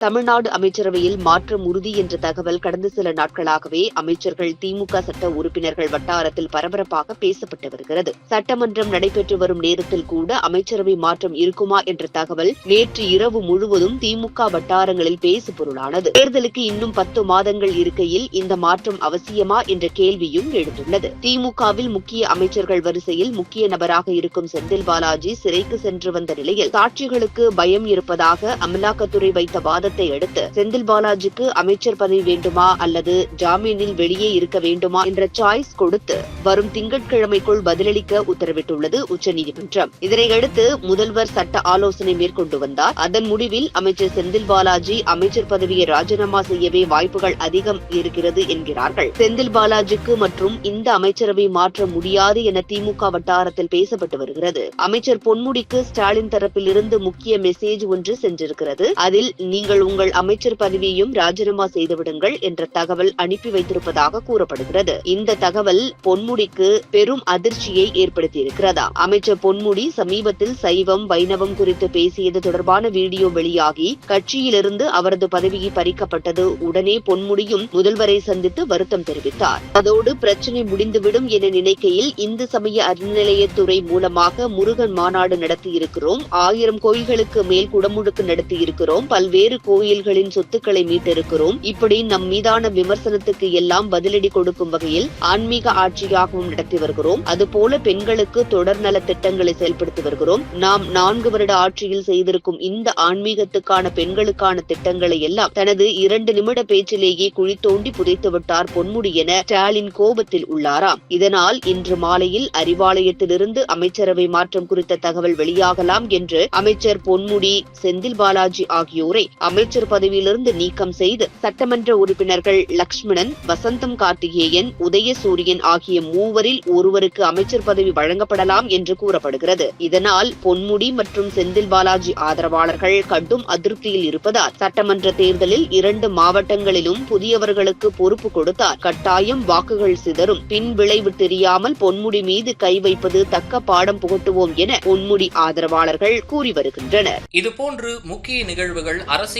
தமிழ்நாடு அமைச்சரவையில் மாற்றம் உறுதி என்ற தகவல் கடந்த சில நாட்களாகவே அமைச்சர்கள் திமுக சட்ட உறுப்பினர்கள் வட்டாரத்தில் பரபரப்பாக பேசப்பட்டு வருகிறது. சட்டமன்றம் நடைபெற்று வரும் நேரத்தில் கூட அமைச்சரவை மாற்றம் இருக்குமா என்ற தகவல் நேற்று இரவு முழுவதும் திமுக வட்டாரங்களில் பேசு பொருளானது தேர்தலுக்கு இன்னும் பத்து மாதங்கள் இருக்கையில் இந்த மாற்றம் அவசியமா என்ற கேள்வியும் எழுந்துள்ளது. திமுகவில் முக்கிய அமைச்சர்கள் வரிசையில் முக்கிய நபராக இருக்கும் செந்தில் பாலாஜி சிறைக்கு சென்று வந்த நிலையில் சாட்சிகளுக்கு பயம் இருப்பதாக அமலாக்கத்துறை வைத்த வாதம் விவாதத்தை அடுத்து செந்தில் பாலாஜிக்கு அமைச்சர் பதவி வேண்டுமா அல்லது ஜாமீனில் வெளியே இருக்க வேண்டுமா என்ற சாய்ஸ் கொடுத்து வரும் திங்கட்கிழமைக்குள் பதிலளிக்க உத்தரவிட்டுள்ளது உச்சநீதிமன்றம். இதனையடுத்து முதல்வர் சட்ட ஆலோசனை மேற்கொண்டு வந்தார். அதன் முடிவில் அமைச்சர் செந்தில் பாலாஜி அமைச்சர் பதவியை ராஜினாமா செய்யவே வாய்ப்புகள் அதிகம் இருக்கிறது என்கிறார்கள். செந்தில் பாலாஜிக்கு மற்றும் இந்த அமைச்சரவை மாற்ற முடியாது என திமுக வட்டாரத்தில் பேசப்பட்டு வருகிறது. அமைச்சர் பொன்முடிக்கு ஸ்டாலின் தரப்பிலிருந்து முக்கிய மெசேஜ் ஒன்று சென்றிருக்கிறது. அதில் நீங்கள் நீங்கள் உங்கள் அமைச்சர் பதவியையும் ராஜினாமா செய்துவிடுங்கள் என்ற தகவல் அனுப்பி வைத்திருப்பதாக கூறப்படுகிறது. இந்த தகவல் பொன்முடிக்கு பெரும் அதிர்ச்சியை ஏற்படுத்தியிருக்கிறதா? அமைச்சர் பொன்முடி சமீபத்தில் சைவம் வைணவம் குறித்து பேசியது தொடர்பான வீடியோ வெளியாகி கட்சியிலிருந்து அவரது பதவியை பறிக்கப்பட்டது உடனே பொன்முடியும் முதல்வரை சந்தித்து வருத்தம் தெரிவித்தார். அதோடு பிரச்சனை முடிந்துவிடும் என நினைக்கையில் இந்து சமய அறநிலையத்துறை மூலமாக முருகன் மாநாடு நடத்தியிருக்கிறோம். ஆயிரம் கோயில்களுக்கு மேல் குடமுழுக்கு நடத்தியிருக்கிறோம். பல்வேறு கோயில்களின் சொத்துக்களை மீட்டிருக்கிறோம். இப்படி நம் மீதான விமர்சனத்துக்கு எல்லாம் பதிலடி கொடுக்கும் வகையில் ஆன்மீக ஆட்சியாகவும் நடத்தி வருகிறோம். அதுபோல பெண்களுக்கு தொடர் நல திட்டங்களை செயல்படுத்தி வருகிறோம். நாம் நான்கு வருட ஆட்சியில் செய்திருக்கும் இந்த ஆன்மீகத்துக்கான பெண்களுக்கான திட்டங்களை எல்லாம் தனது இரண்டு நிமிட பேச்சிலேயே குழி தோண்டி புதைத்து விட்டார் பொன்முடி என ஸ்டாலின் கோபத்தில் உள்ளாராம். இதனால் இன்று மாலையில் அறிவாலயத்திலிருந்து அமைச்சரவை மாற்றம் குறித்த தகவல் வெளியாகலாம் என்று அமைச்சர் பொன்முடி செந்தில் பாலாஜி ஆகியோரை அமைச்சர் அமைச்சர் பதவியிலிருந்து நீக்கம் செய்து சட்டமன்ற உறுப்பினர்கள் லக்ஷ்மணன் வசந்தம் கார்த்திகேயன் உதயசூரியன் ஆகிய மூவரில் ஒருவருக்கு அமைச்சர் பதவி வழங்கப்படலாம் என்று கூறப்படுகிறது. இதனால் பொன்முடி மற்றும் செந்தில் பாலாஜி ஆதரவாளர்கள் கடும் அதிருப்தியில் இருப்பதால் சட்டமன்ற தேர்தலில் இரண்டு மாவட்டங்களிலும் புதியவர்களுக்கு பொறுப்பு கொடுத்தால் கட்டாயம் வாக்குகள் சிதறும். பின் விளைவு தெரியாமல் பொன்முடி மீது கை வைப்பது தக்க பாடம் புகட்டுவோம் என பொன்முடி ஆதரவாளர்கள் கூறி வருகின்றனர். இதுபோன்று முக்கிய நிகழ்வுகள்